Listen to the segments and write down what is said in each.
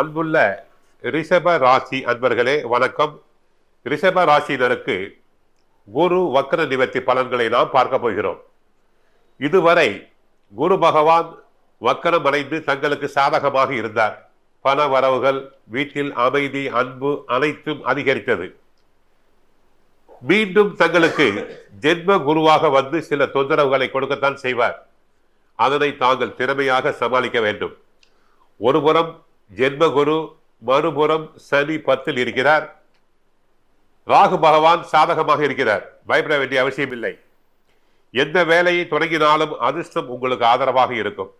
அன்புள்ள ரிஷப ராசி அன்பர்களே வணக்கம். ரிஷப ராசியினருக்கு குரு வக்கர நிவர்த்தி பலன்களை நாம் பார்க்க போகிறோம். இதுவரை குரு பகவான் வக்கரம் அடைந்து தங்களுக்கு சாதகமாக இருந்தார். பண வரவுகள் வீட்டில் அமைதி அன்பு அனைத்தும் அதிகரித்தது. மீண்டும் தங்களுக்கு ஜென்ம குருவாக வந்து சில தொந்தரவுகளை கொடுக்கத்தான் செய்வார். அதனை தாங்கள் திறமையாக சமாளிக்க வேண்டும். ஒருபுறம் ஜென்ம குரு மறுபுறம் சனி பத்தில் இருக்கிறார். ராகு பகவான் சாதகமாக இருக்கிறார். பயப்பட வேண்டிய அவசியம் இல்லை. எந்த வேலையை தொடங்கினாலும் அதிர்ஷ்டம் உங்களுக்கு ஆதரவாக இருக்கும்.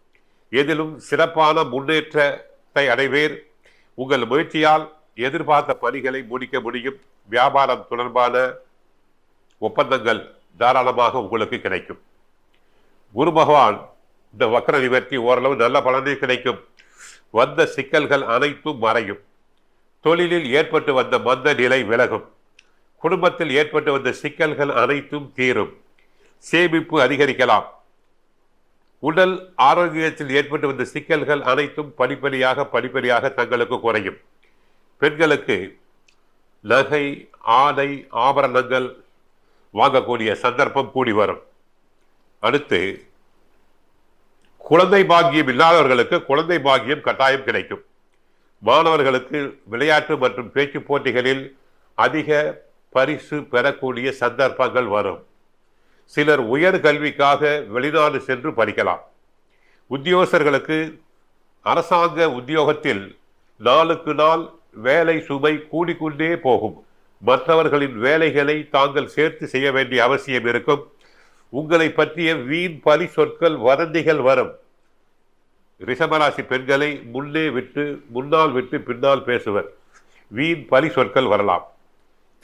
எதிலும் சிறப்பான முன்னேற்றத்தை அடைவேர். உங்கள் முயற்சியால் எதிர்பார்த்த பணிகளை முடிக்க முடியும். வியாபாரம் தொடர்பான ஒப்பந்தங்கள் தாராளமாக உங்களுக்கு கிடைக்கும். குரு பகவான் இந்த வக்கர நிவர்த்தி ஓரளவு நல்ல பலனே கிடைக்கும். வந்த சிக்கல்கள் அனைத்தும் மறையும். தொழிலில் ஏற்பட்டு வந்த மந்த நிலை விலகும். குடும்பத்தில் ஏற்பட்டு வந்த சிக்கல்கள் அனைத்தும் தீரும். சேமிப்பு அதிகரிக்கலாம். உடல் ஆரோக்கியத்தில் ஏற்பட்டு வந்த சிக்கல்கள் அனைத்தும் படிப்படியாக படிப்படியாக தங்களுக்கு குறையும். பெண்களுக்கு நகை ஆடை ஆபரணங்கள் வாங்கக்கூடிய சந்தர்ப்பம் கூடி வரும். அடுத்து குழந்தை பாக்கியம் இல்லாதவர்களுக்கு குழந்தை பாக்கியம் கட்டாயம் கிடைக்கும். மாணவர்களுக்கு விளையாட்டு மற்றும் பேச்சு போட்டிகளில் அதிக பரிசு பெறக்கூடிய சந்தர்ப்பங்கள் வரும். சிலர் உயர் கல்விக்காக வெளிநாடு சென்று படிக்கலாம். உத்தியோகஸ்தர்களுக்கு அரசாங்க உத்தியோகத்தில் நாளுக்கு நாள் வேலை சுமை கூடிக்கொண்டே போகும். மற்றவர்களின் வேலைகளை தாங்கள் சேர்த்து செய்ய வேண்டிய அவசியம் இருக்கும். உங்களை பற்றிய வீண் பலி சொற்கள் வதந்திகள் வரும். ரிஷபராசி பெண்களை முன்னே விட்டு முன்னால் விட்டு பின்னால் பேசுவர். வீண் பலி சொற்கள் வரலாம்.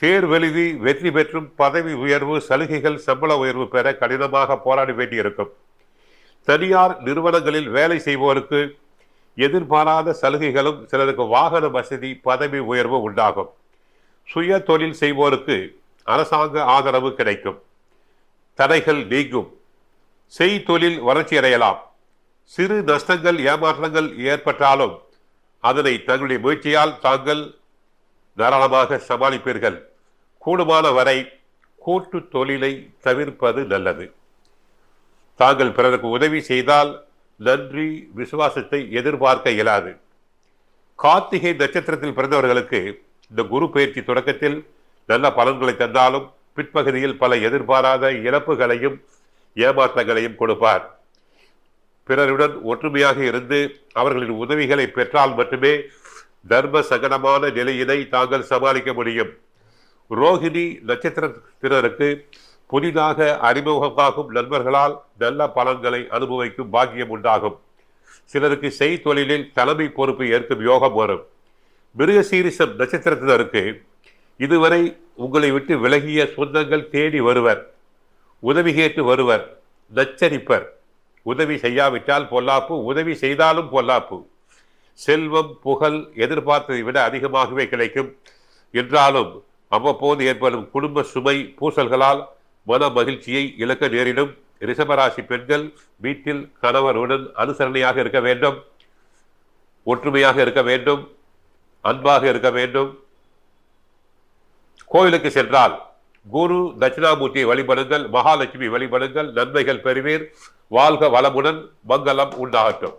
தேர்வெழுதி வெற்றி பெற்றும் பதவி உயர்வு சலுகைகள் சம்பள உயர்வு பெற கடினமாக போராட வேண்டியிருக்கும். தனியார் நிறுவனங்களில் வேலை செய்வோருக்கு எதிர்பாராத சலுகைகளும் சிலருக்கு வாகன வசதி பதவி உயர்வு உண்டாகும். சுய தொழில் செய்வோருக்கு அரசாங்க ஆதரவு கிடைக்கும். தடைகள் நீங்கும். செய் தொழில் சிறு நஷ்டங்கள் ஏமாற்றங்கள் ஏற்பட்டாலும் அதனை தங்களுடைய முயற்சியால் தாங்கள் தாராளமாக சமாளிப்பீர்கள். கூடுமான வரை கூட்டு தொழிலை தவிர்ப்பது நல்லது. தாங்கள் பிறருக்கு உதவி செய்தால் நன்றி விசுவாசத்தை எதிர்பார்க்க இயலாது. கார்த்திகை நட்சத்திரத்தில் பிறந்தவர்களுக்கு இந்த குரு பயிற்சி தொடக்கத்தில் நல்ல பலன்களை தந்தாலும் பிற்பகுதியில் பல எதிர்பாராத இழப்புகளையும் ஏமாற்றங்களையும் கொடுப்பார். பிறருடன் ஒற்றுமையாக இருந்து அவர்களின் உதவிகளை பெற்றால் மட்டுமே தர்ம சகனமான நிலையினை தாங்கள் சமாளிக்க முடியும். ரோஹிணி நட்சத்திரத்தினருக்கு புதிதாக அறிமுகமாகும் நண்பர்களால் நல்ல பலன்களை அனுபவிக்கும் பாக்கியம் உண்டாகும். சிலருக்கு செய்தொழிலில் தலைமை பொறுப்பு ஏற்கும் யோகம் வரும். மிருகசீரிசம் நட்சத்திரத்தினருக்கு இதுவரை உங்களை விட்டு விலகிய சொந்தங்கள் தேடி வருவர். உதவி கேட்டு வருவர். நச்சரிப்பர். உதவி செய்யாவிட்டால் பொல்லாப்பு உதவி செய்தாலும் பொல்லாப்பு. செல்வம் புகழ் எதிர்பார்த்ததை விட அதிகமாகவே கிடைக்கும். என்றாலும் அவ்வப்போது ஏற்படும் குடும்ப சுமை பூசல்களால் மன மகிழ்ச்சியை இழக்க நேரிடும். ரிஷபராசி பெண்கள் வீட்டில் கணவருடன் அனுசரணையாக இருக்க வேண்டும். ஒற்றுமையாக இருக்க வேண்டும். அன்பாக இருக்க வேண்டும். கோயிலுக்கு சென்றால் குரு தட்சிணாமூர்த்தியை வழிபடுங்கள் மகாலட்சுமி வழிபடுங்கள் நன்மைகள் பெறுவீர் வாழ்க வளமுடன் மங்களம் உண்டாகட்டும்.